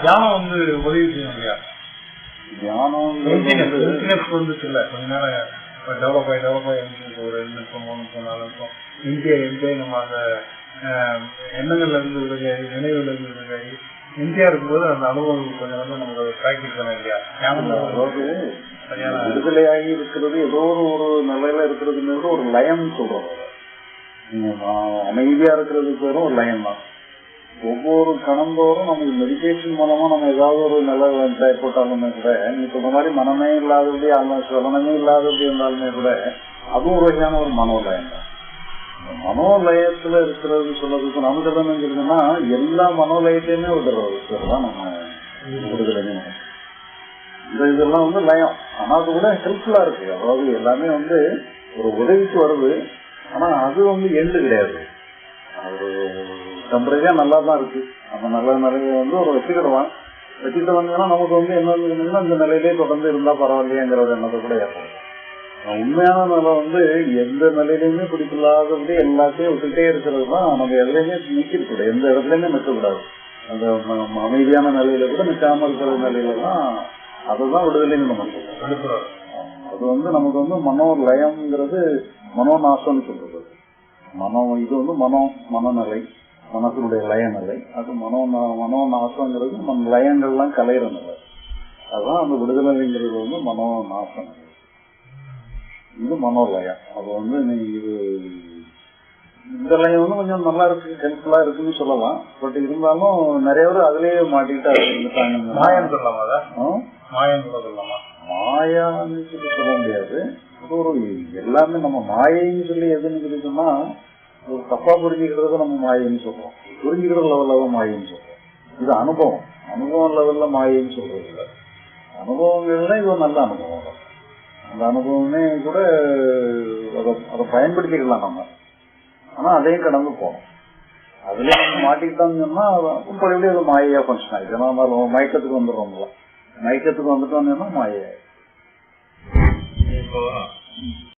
தியானம் வந்து உதவி செய்யும் இல்லையா தியானம் வந்துச்சு இல்ல கொஞ்ச நேரம் டெவலப் ஆகி டெவலப் ஆகி ஒரு ரெண்டு நிமிஷம் மூணு நிமிஷம் நாலு நிமிஷம் இந்தியா இந்தியா நம்ம அந்த எண்ணங்கள்ல இருந்து விடுகாய் நினைவுல இருந்து இந்தியா இருக்கும்போது அந்த அனுபவம் கொஞ்சம் வந்து நமக்கு ப்ராக்டிஸ் பண்ண இல்லையா விடுதலையாகி இருக்கிறது ஏதோ ஒரு நிலையில இருக்கிறதுங்கிறது ஒரு லயம் சொல்றோம். அமைதியா இருக்கிறதுக்கு பேரும் ஒரு லயம் தான். ஒவ்வொரு கணந்தோறும் நமக்கு மெடிடேஷன் மூலமா நம்ம ஏதாவது ஒரு நிலை போட்டாலுமே கூட நீங்க சொன்ன மாதிரி மனமே இல்லாதபடி அல்ல சலனமே இல்லாதபடி இருந்தாலுமே கூட அதுவும் ஒரு வகையான ஒரு மனோலயம் தான். மனோலயத்துல இருக்கிறது சொல்றதுக்கு நமக்கு என்ன இருக்குன்னா எல்லா மனோலயத்தையுமே விடுறது தான் நம்ம விடுதலை இந்த இதெல்லாம் வந்து லயம். ஆனா அது கூட ஹெல்ப்ஃபுல்லா இருக்கு. அதாவது எல்லாமே வந்து ஒரு உதவிக்கு வருது. ஆனா அது வந்து எண்டு கிடையாது. ஒரு டெம்பரரியா நல்லா தான் இருக்கு. அந்த நல்ல நிலையை வந்து ஒரு வச்சுக்கிடலாம் வச்சுக்கிட்டு வந்தீங்கன்னா நமக்கு வந்து என்ன அந்த இந்த நிலையிலே தொடர்ந்து இருந்தா பரவாயில்லையங்கிற ஒரு எண்ணத்தை கூட ஏற்படும் உண்மையான நிலை வந்து எந்த நிலையிலுமே பிடிக்கலாதபடி எல்லாத்தையும் விட்டுட்டே இருக்கிறது தான் நமக்கு எதுலையுமே நிற்கக்கூடாது எந்த இடத்துலயுமே நிற்கக்கூடாது அந்த ம- அமைதியான நிலையில கூட நிற்காம இருக்கிற நிலையில தான் அதுதான் விடுதலைன்னு நம்ம சொல்றோம். அது வந்து நமக்கு வந்து மனோ நயம்ங்கிறது மனோ மனோநாசம்னு சொல்றது. மனோ இது வந்து மனோ மனநிலை. மனத்தினுடைய லயநிலை அது. மனோ மன லயங்கள்லாம் கலையிற நிலை அதுதான் அந்த விடுதலைங்கிறது வந்து மனோநாசம் இது மனோலயம் அது வந்து நீ இது இந்த லயம் வந்து கொஞ்சம் நல்லா இருக்கு ஹெல்ப்ஃபுல்லா இருக்குன்னு சொல்லலாம். பட் இருந்தாலும் நிறைய பேர் அதுலயே மாட்டிக்கிட்டு இருந்துட்டாங்க மாயன் சொல்லலாமா கூட சொல்லலாமா? மாயான்னு சொல்லி சொல்ல முடியாது. ஒரு எல்லாமே நம்ம மாயைன்னு சொல்லி எதுன்னு சொல்லி சொன்னா தப்பா புரிஞ்சுக்கிறத நம்ம மாயைன்னு சொல்றோம். புரிஞ்சுக்கிற லெவல்ல தான் மாயைன்னு சொல்றோம். இது அனுபவம். அனுபவம் லெவல்ல மாயைன்னு சொல்றது இல்லை. அனுபவங்கள்னா இது ஒரு நல்ல அனுபவம். தான் அந்த அனுபவமே கூட அதை அதை பயன்படுத்திக்கலாம் நம்ம. ஆனா அதையும் கடந்து போகணும். அதுல நம்ம மாட்டிக்கிட்டோம்னு சொன்னா அது பழையபடி அது மாயையா ஃபங்க்ஷன் ஆயிடுச்சு? ஏன்னா நம்ம மயக்கத்துக்கு வந்துடுறோம்ல. மயக்கத்துக்கு வந்துட்டோம்னு சொன்னா மாயா இப்போ